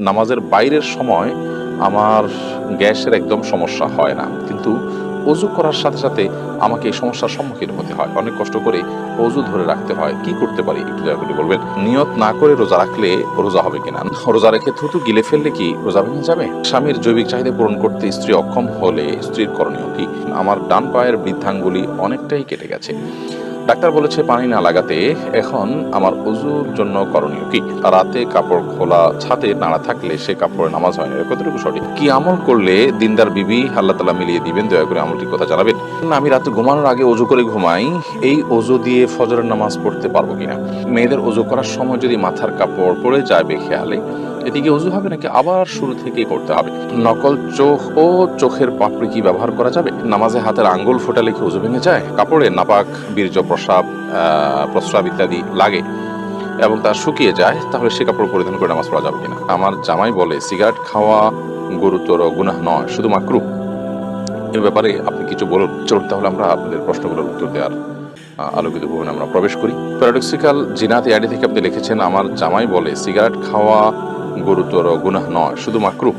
নামাজের বাইরের সময় আমার গ্যাসের একদম সমস্যা হয় না। কিন্তু অজু করার সাথে সাথে আমাকে এই সমস্যার সম্মুখীন হতে হয়। অনেক কষ্ট করে অজু ধরে রাখতে হয়। কি করতে পারি? একটু দয়া করে বলবেন। নিয়ত না করে রোজা রাখলে রোজা হবে কিনা? রোজা রেখে থুতু গিলে ফেললে কি রোজা ভেঙে যাবে? স্বামীর জৈবিক চাহিদা পূরণ করতে স্ত্রী অক্ষম হলে স্ত্রীর করণীয় কি? আমার ডান পায়ের বৃদ্ধাঙ্গুলি অনেকটাই কেটে গেছে। ডাক্তার বলেছে পানি না লাগাতে এখন আমার অজুর জন্য করণীয় কি? রাতে কাপড় খোলা, ছাদে নাড়া থাকলে সে কাপড়ে নামাজ হয় না। কতটুকু সঠিক। কি আমল করলে দিনদার বিবি আল্লাহ তালা মিলিয়ে দিবেন? দয়া করে আমলটির কথা জানাবেন। আমি রাতে ঘুমানোর আগে অজু করে ঘুমাই। এই অজু দিয়ে ফজরের নামাজ পড়তে পারব কিনা? মেয়েদের অজু করার সময় যদি মাথার কাপড় পরে যায় বেখেয়ালে এদিকে অজু হবে নাকি আবার শুরু থেকেই করতে হবে? নকল চোখ ও চোখের পাপড়ি কি ব্যবহার করা যাবে? নামাজে হাতের আঙ্গুল ফোটালে কি অজু ভেঙে যায়? কাপড়ে নাপাক, বীর্য প্রসাব প্রস্রাব ইত্যাদি লাগে এবং তা শুকিয়ে যায়, তাহলে সে কাপড় পরিধান করে নামাজ পড়া যাবে কিনা? আমার জামাই বলে, সিগারেট খাওয়া গুরুতর গুনাহ নয় শুধু মাকরু এ ব্যাপারে আপনি কিছু বলুন। চলুন তাহলে আমরা আপনাদের প্রশ্নগুলোর উত্তর দেওয়ার আলোকিত ভবনে আমরা প্রবেশ করি। প্যারাডক্সিক্যাল জিনাত এআডি থেকে আপনি লিখেছেন, আমার জামাই বলে, সিগারেট খাওয়া গুরুতর গুনাহ নয় শুধু মাকরু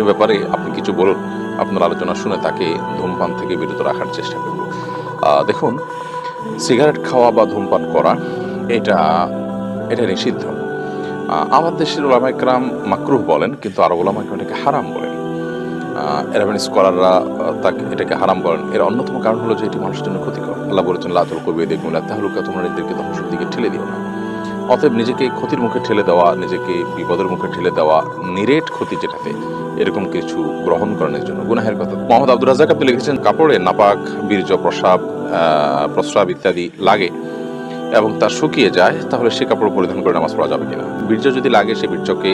এ ব্যাপারে আপনি কিছু বলুন, আপনার আলোচনা শুনে তাকে ধূমপান থেকে বিরত রাখার চেষ্টা করব। দেখুন, সিগারেট খাওয়া বা ধূমপান করা, এটা এটা নিষিদ্ধ। আমার দেশের ওলামাইকরাম মাকরুহ বলেন, কিন্তু আরব ওলামাইকরাম এটাকে হারাম বলেন। এরাবেন স্কলাররা তাকে, এটাকে হারাম বলেন। এর অন্যতম কারণ হলো যে এটি মানুষের জন্য ক্ষতিকর। আল্লাহ বলেছেন লাতুল কবি দেখুন তাহলুকা তোমরা নিজেদেরকে ধ্বংসের দিকে ঠেলে দিও না। অতএব নিজেকে ক্ষতির মুখে ঠেলে দেওয়া, নিজেকে বিপদের মুখে ঠেলে দেওয়া, নিরেট ক্ষতি যেটাতে এরকম কিছু গ্রহণ করানোর জন্য গুনাহের কথা। মোহাম্মদ আব্দুল রাজাক আপনি লিখেছেন, কাপড়ে নাপাক, বীর্য, প্রসাব প্রস্রাব ইত্যাদি লাগে এবং তা শুকিয়ে যায়, তাহলে সে কাপড় পরিধান করে নামাজ পড়া যাবে কিনা? বীর্য যদি লাগে, সে বীর্যকে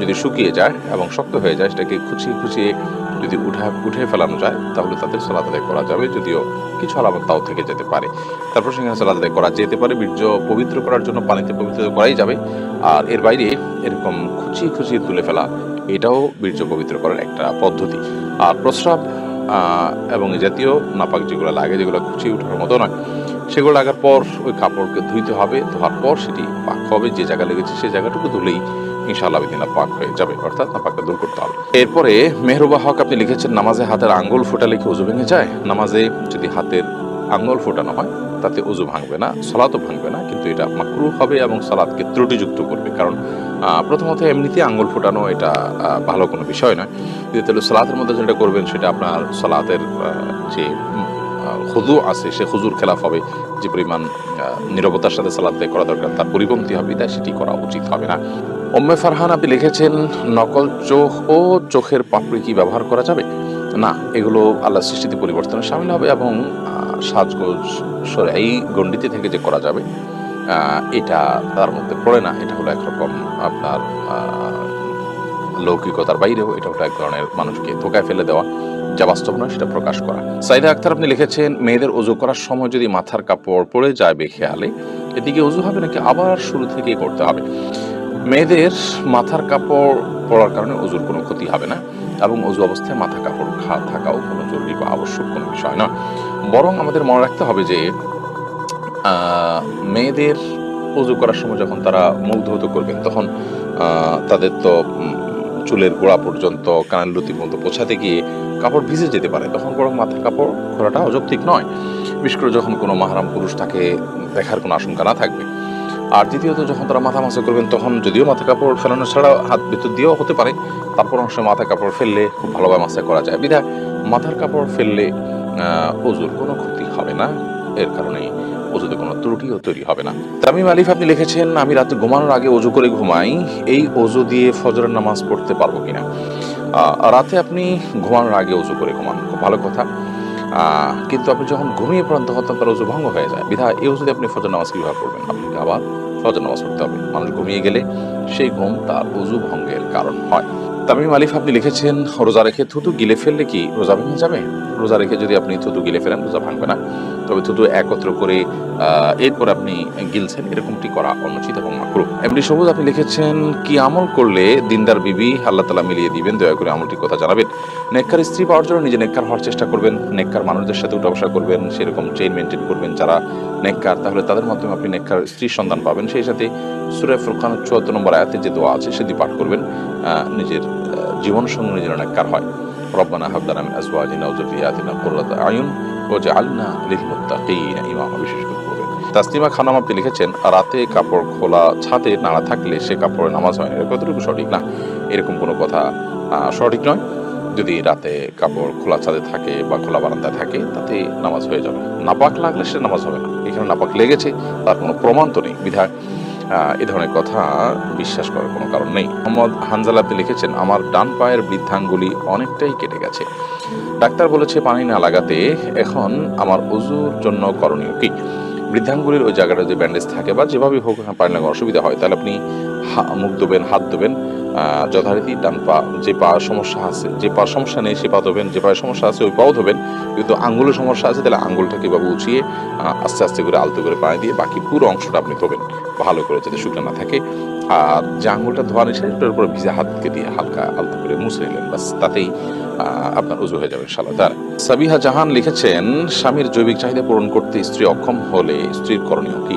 যদি শুকিয়ে যায় এবং শক্ত হয়ে যায়, সেটাকে খুচিয়ে খুচিয়ে যদি উঠা উঠে ফেলানো যায়, তাহলে তাদের সালাদ আদায় করা যাবে, যদিও কিছু আলামত তাও থেকে যেতে পারে। তারপর সেখানে সালাদ আদায় করা যেতে পারে, বীর্য পবিত্র করার জন্য পানিতে পবিত্র করাই যাবে। আর এর বাইরে এরকম খুচিয়ে খুচিয়ে তুলে ফেলা, এটাও বীর্য পবিত্র করার একটা পদ্ধতি। আর প্রস্রাব এবং জাতীয় নাপাক যেগুলো লাগে, যেগুলো খুচিয়ে ওঠার মতো নয়, সেগুলো লাগার পর ওই কাপড়কে ধুইতে হবে, ধোয়ার পর সেটি পাক হবে, যে জায়গা লেগেছে সেই জায়গাটুকু ধুলেই ইনশাআল্লাহ বিদিনা পাক হয়ে যাবে, অর্থাৎ নাপাকটা দূর করতে হবে। এরপরে মেহরুবা হক, আপনি লিখেছেন নামাজে হাতের আঙ্গুল ফোটালে কি উজু ভেঙে যায়। নামাজে যদি হাতের আঙ্গুল ফোটানো হয়, তাতে উজু ভাঙবে না, সলাতও ভাঙবে না, কিন্তু এটা মাকরু হবে এবং সালাদকে ত্রুটিযুক্ত করবে। কারণ প্রথমত এমনিতে আঙ্গুল ফোটানো এটা ভালো কোনো বিষয় নয়। দ্বিতীয়ত হলো সালাতের মধ্যে যেটা করবেন, সেটা আপনার সালাতের যে খুজু আছে, সে হুজুর খেলাফ হবে, যে পরিমাণ নীরবতার সাথে সালাদ করা দরকার, তার পরিপন্থী হবে তাই সেটি করা উচিত হবে না। ওম্মে ফারহান, আপনি লিখেছেন, নকল চোখ ও চোখের পাপড়ি কি ব্যবহার করা যাবে? না, এগুলো আল্লাহ সৃষ্টিতে পরিবর্তনে সামিল হবে এবং সাজগোজ সরে এই গণ্ডিতে থেকে যে করা যাবে এটা তার মধ্যে পড়ে না। এটা হলো একরকম আপনার লৌকিকতার বাইরেও এটা হলো এক ধরনের মানুষকে ধোকায় ফেলে দেওয়া, যা বাস্তব নয়, সেটা প্রকাশ করা। সাইদা আক্তার, আপনি লিখেছেন, মেয়েদের অজু করার সময় যদি মাথার কাপড় পরে যায় বেখেয়ালে, এদিকে অজু হবে নাকি আবার শুরু থেকেই করতে হবে? মেয়েদের মাথার কাপড় পরার কারণে অজুর কোনো ক্ষতি হবে না এবং অজু অবস্থায় মাথা কাপড় খা থাকাও কোনো জরুরি বা আবশ্যক কোনো বিষয় নয় বরং আমাদের মনে রাখতে হবে যে মেয়েদের অজু করার সময় যখন তারা মুখ ধৌত করবেন, তখন তাদের তো চুলের গোড়া পর্যন্ত, কানের লুতি পর্যন্ত পৌঁছাতে গিয়ে কাপড় ভিজে যেতে পারে। তখন বরং মাথার কাপড় খোলাটা অযৌক্তিক নয়। বিশেষ করে যখন কোনো মাহারাম পুরুষ তাকে দেখার কোনো আশঙ্কা না থাকবে। আর দ্বিতীয়ত, যখন তারা মাথা মাসে করবেন, তখন যদিও মাথা কাপড় ফেলানো ছাড়া হাত ভিতর দিয়েও হতে পারে, তারপর অংশ মাথা কাপড় ফেললে খুব ভালোভাবে মাসা করা যায়। বিধায় মাথার কাপড় ফেললে অজুর কোনো ক্ষতি হবে না, এর কারণে অজুতে কোনো ত্রুটিও তৈরি হবে না। তামিম আলিফ, আপনি লিখেছেন, আমি রাতে ঘুমানোর আগে অজু করে ঘুমাই, এই অজু দিয়ে ফজরের নামাজ পড়তে পারব কিনা? রাতে আপনি ঘুমানোর আগে অজু করে ঘুমান, খুব ভালো কথা। কিন্তু আপনি যখন ঘুমিয়ে পড়েন, তখন আপনার উজু ভঙ্গ হয়ে যায়। বিধা এই যদি আপনি ফজর নামাজ ব্যবহার পড়বেন? আপনাকে আবার ফজর নামাজ পড়তে হবে? মানুষ ঘুমিয়ে গেলে সেই ঘুম তার উজু ভঙ্গের কারণ হয়। তামিম আলিফ, আপনি লিখেছেন, রোজা রেখে থুতু গিলে ফেললে কি রোজা ভেঙে যাবে? রোজা রেখে যদি আপনি থুতু গিলে ফেলেন, রোজা ভাঙবে না। তবে থুতু একত্র করে এরপর আপনি গিলছেন। এরকমটি করা অনুচিত এবং মাকরু এমনি সবুজ, আপনি লিখেছেন, কি আমল করলে দিনদার বিবি আল্লাহ তালা মিলিয়ে দিবেন? দয়া করে আমলটির কথা জানাবেন। নেককার স্ত্রী পাওয়ার জন্য নিজে নেককার হওয়ার চেষ্টা করবেন। নেককার মানুষদের সাথে উঠা বসা করবেন। সেরকম চেইন মেনটেন করবেন যারা নেককার। তাহলে তাদের মাধ্যমে আপনি নেককার স্ত্রীর সন্ধান পাবেন। সেই সাথে সুরে ফুরকান চুয়াত্তর নম্বর আয়াতে যে দোয়া আছে, সেটি পাঠ করবেন। নিজের জীবন সঙ্গে যেন নেককার হয়। রব্বানা হাবদানা মিন আজওয়াজিনা ওয়া যুররিয়াতিনা কুররাতা আয়ুন ওয়াজআলনা লিল মুত্তাকিনা ইমামা বিশেষ করে তাসলিমা খানাম আপনি লিখেছেন, রাতে কাপড় খোলা, ছাদে নাড়া থাকলে সে কাপড়ে নামাজ হয় না। কতটুকু সঠিক? না, এরকম কোনো কথা সঠিক নয়। যদি রাতে কাপড় খোলা ছাদে থাকে বা খোলা বারান্দায় থাকে, তাতে নামাজ হয়ে যাবে। নাপাক লাগলে সে নামাজ হবে না। এখানে নাপাক লেগেছে, তার কোনো প্রমাণ তো নেই। বিধায় এ ধরনের কথা বিশ্বাস করার কোনো কারণ নেই। মোহাম্মদ হানজালাতে আপনি লিখেছেন আমার ডান পায়ের বৃদ্ধাঙ্গুলি অনেকটাই কেটে গেছে। ডাক্তার বলেছে পানি না লাগাতে এখন আমার উজুর জন্য করণীয় কি? বৃদ্ধাঙ্গুলির ওই জায়গাটা যদি ব্যান্ডেজ থাকে বা যেভাবেই হোক হ্যাঁ, পানি লাগানোর অসুবিধা হয় তাহলে আপনি মুখ ধোবেন হাত আহ, যথারীতি ডান পা যে পা সমস্যা আছে, যে পা সমস্যা নেই, সে পা ধোবেন, যে পায়ে সমস্যা আছে, ওই পাও ধোবেন। কিন্তু আঙ্গুলের সমস্যা আছে, তাহলে আঙ্গুলটাকে এভাবে উঁচিয়ে আস্তে আস্তে করে আলতো করে পানি দিয়ে বাকি পুরো অংশটা আপনি ধোবেন ভালো করে যাতে শুকনো না থাকে। আর যে আঙুলটা ধোয়া নিচ্ছে সেটার উপরে ভিজে হাতকে দিয়ে হালকা আলতো করে মুছে নিলেন বাস তাতেই আপনার উজু হয়ে যাবে ইনশাআল্লাহ। তার সাবিহা জাহান লিখেছেন, স্বামীর জৈবিক চাহিদা পূরণ করতে স্ত্রী অক্ষম হলে স্ত্রীর করণীয় কি?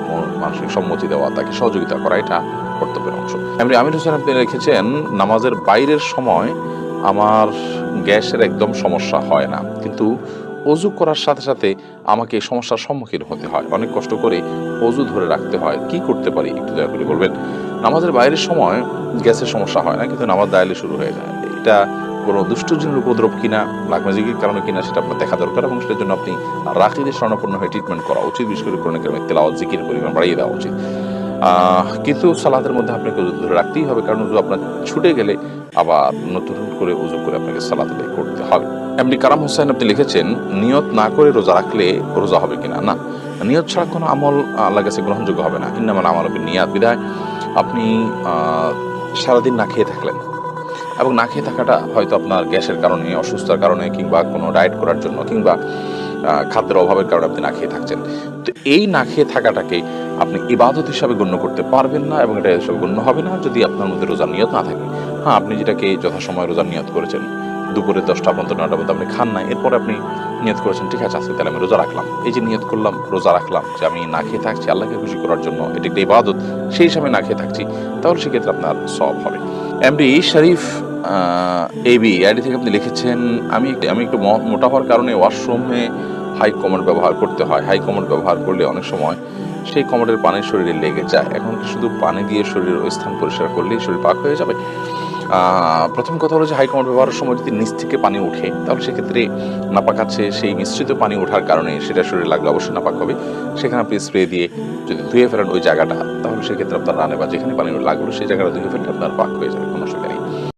মানসিক সম্মতি দেওয়া, তাকে সহযোগিতা করা, এটা কর্তব্যের অংশ। এমনি আমির হোসেন আপনি লিখেছেন, নামাজের বাইরের সময় আমার গ্যাসের একদম সমস্যা হয় না। কিন্তু অজু করার সাথে সাথে আমাকে এই সমস্যার সম্মুখীন হতে হয়। অনেক কষ্ট করে অজু ধরে রাখতে হয়। কি করতে পারি? একটু দয়া করে বলবেন। নামাজের বাইরের সময় গ্যাসের সমস্যা হয় না, কিন্তু নামাজ দায়ালে শুরু হয়ে যায়। এটা কোনো দুষ্টজনের উপদ্রব কিনা লাগমাজিগির কারণে কিনা সেটা আপনার দেখা দরকার এবং সেটার জন্য আপনি রাখিদের স্বর্ণপূর্ণ হয়ে ট্রিটমেন্ট করা উচিত, বিশেষ করে কোনো কেমন তেলাওয়াত, জিকির পরিমাণ বাড়িয়ে দেওয়া উচিত। কিন্তু সালাদের মধ্যে আপনাকে ধরে রাখতেই হবে, কারণ উজু আপনার ছুটে গেলে আবার নতুন করে উজু করে আপনাকে সালাদ করতে হবে। এমনি কারাম হোসেন আপনি লিখেছেন, নিয়ত না করে রোজা রাখলে রোজা হবে কিনা? না, নিয়ত ছাড়া কোনো আমল আল্লাহ কাছে গ্রহণযোগ্য হবে না। ইন্নামাল আমল হবে নিয়াত। বিধায় আপনি সারাদিন না খেয়ে থাকলেন। এবং না খেয়ে থাকাটা হয়তো আপনার গ্যাসের কারণে, অসুস্থতার কারণে কিংবা কোনো ডায়েট করার জন্য কিংবা খাদ্যের অভাবের কারণে আপনি না খেয়ে থাকছেন। তো এই না খেয়ে থাকাটাকে আপনি ইবাদত হিসাবে গণ্য করতে পারবেন না এবং এটা হিসাবে গণ্য হবে না যদি আপনার মধ্যে রোজার নিয়ত না থাকে। হ্যাঁ আপনি যেটাকে যথাসময় রোজার নিয়ত করেছেন, দুপুরে দশটা পর্যন্ত নটা পর্যন্ত আপনি খান না এরপরে আপনি নিয়ত করেছেন, ঠিক আছে, আজকে তাহলে আমি রোজা রাখলাম। এই যে নিয়ত করলাম, রোজা রাখলাম, যে আমি না খেয়ে থাকছি, আল্লাহকে খুশি করার জন্য এটি একটা ইবাদত, সেই হিসাবে না খেয়ে থাকছি, তাহলে সেক্ষেত্রে আপনার সব হবে। এমডি শরীফ এবি আইডি থেকে আপনি লিখেছেন, আমি আমি একটু মোটা হওয়ার কারণে ওয়াশরুমে হাই কমোড ব্যবহার করতে হয়। হাই কমোড ব্যবহার করলে অনেক সময় সেই কমোডের পানি শরীরে লেগে যায়। এখন শুধু পানি দিয়ে শরীরের ওই স্থান পরিষ্কার করলেই শরীর পাক হয়ে যাবে? প্রথম কথা হলো যে হাই কমোড ব্যবহারের সময় যদি নিচ থেকে পানি ওঠে, তাহলে সেক্ষেত্রে নাপাক আছে সেই মিশ্রিত পানি ওঠার কারণে সেটা শরীরে লাগলে অবশ্যই নাপাক হবে। সেখানে আপনি স্প্রে দিয়ে যদি ধুয়ে ফেলেন ওই জায়গাটা, তাহলে সেক্ষেত্রে আপনার রানে বা যেখানে পানি লাগল সেই জায়গাটা ধুয়ে ফেললে আপনার পাক হয়ে যাবে, কোনো নেই।